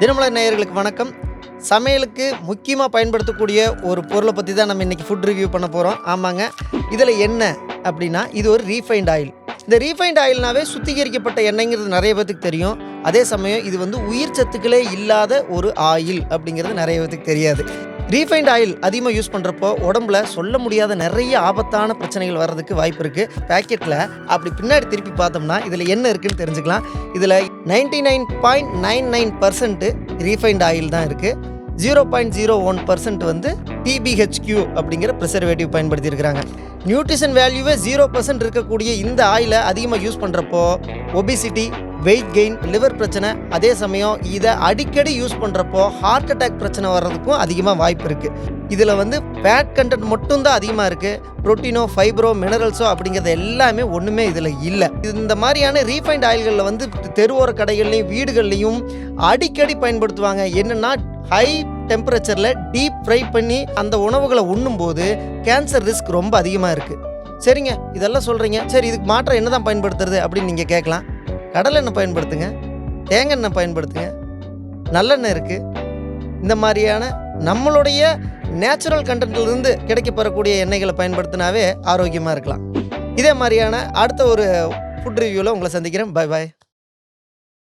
தினமலர் நேயர்களுக்கு வணக்கம். சமையலுக்கு முக்கியமாக பயன்படுத்தக்கூடிய ஒரு பொருளை பற்றி தான் நம்ம இன்றைக்கி ஃபுட் ரிவ்யூ பண்ண போகிறோம் ஆமாங்க. இதில் என்ன அப்படின்னா இது ஒரு ரீஃபைண்ட் ஆயில் இந்த ரீஃபைண்ட் ஆயில்னாவே சுத்திகரிக்கப்பட்ட எண்ணெய்ங்கிறது நிறைய பேத்துக்கு தெரியும். அதே சமயம் இது வந்து உயிர் சத்துக்களே இல்லாத ஒரு ஆயில் அப்படிங்கிறது நிறைய பேத்துக்கு தெரியாது. ரீஃபைண்ட் ஆயில் அதிகமாக யூஸ் பண்ணுறப்போ உடம்புல சொல்ல முடியாத நிறைய ஆபத்தான பிரச்சனைகள் வர்றதுக்கு வாய்ப்பு இருக்குது பேக்கெட்டில் அப்படி பின்னாடி திருப்பி பார்த்தோம்னா இதில் என்ன இருக்குன்னு தெரிஞ்சுக்கலாம். இதில் ninety nine point nine nine percent refined oil தான் இருக்குது zero point zero one percent வந்து டிபிஹெச்கியூ அப்படிங்கிற ப்ரிசர்வேட்டிவ் பயன்படுத்தியிருக்கிறாங்க நியூட்ரிஷன் வேல்யூவே ஜீரோ பர்சன்ட் இருக்கக்கூடிய இந்த ஆயிலை அதிகமாக யூஸ் பண்ணுறப்போ ஒபிசிட்டி வெயிட் கெயின் லிவர் பிரச்சனை அதே சமயம் இதை அடிக்கடி யூஸ் பண்ணுறப்போ ஹார்ட் அட்டாக் பிரச்சனை வர்றதுக்கும் அதிகமாக வாய்ப்பு இருக்குது இதில் வந்து ஃபேட் கண்டென்ட் மட்டும்தான் அதிகமாக இருக்குது ப்ரோட்டீனோ ஃபைப்ரோ மினரல்ஸோ அப்படிங்கிறது எல்லாமே ஒன்றுமே இதில் இல்லை. இந்த மாதிரியான ரீஃபைண்ட் ஆயில்களில் வந்து தெருவோர கடைகள்லையும் வீடுகள்லையும் அடிக்கடி பயன்படுத்துவாங்க. என்னென்னா ஹை டெம்பரேச்சரில் டீப் ஃப்ரை பண்ணி அந்த உணவுகளை உண்ணும்போது கேன்சர் ரிஸ்க் ரொம்ப அதிகமாக இருக்குது சரிங்க இதெல்லாம் சொல்கிறீங்க சரி இதுக்கு மாற்றம் என்ன தான் பயன்படுத்துறது அப்படின்னு நீங்கள் கேட்கலாம். கடலெண்ணெய் பயன்படுத்துங்க. தேங்காய் எண்ணெய் பயன்படுத்துங்க. நல்லெண்ணெய் இருக்குது இந்த மாதிரியான நம்மளுடைய நேச்சுரல் கண்டென்ட்லேருந்து கிடைக்கப்பெறக்கூடிய எண்ணெய்களை பயன்படுத்தினாவே ஆரோக்கியமாக இருக்கலாம். இதே மாதிரியான அடுத்த ஒரு ஃபுட் ரிவ்யூவில் உங்களை சந்திக்கிறேன். Bye bye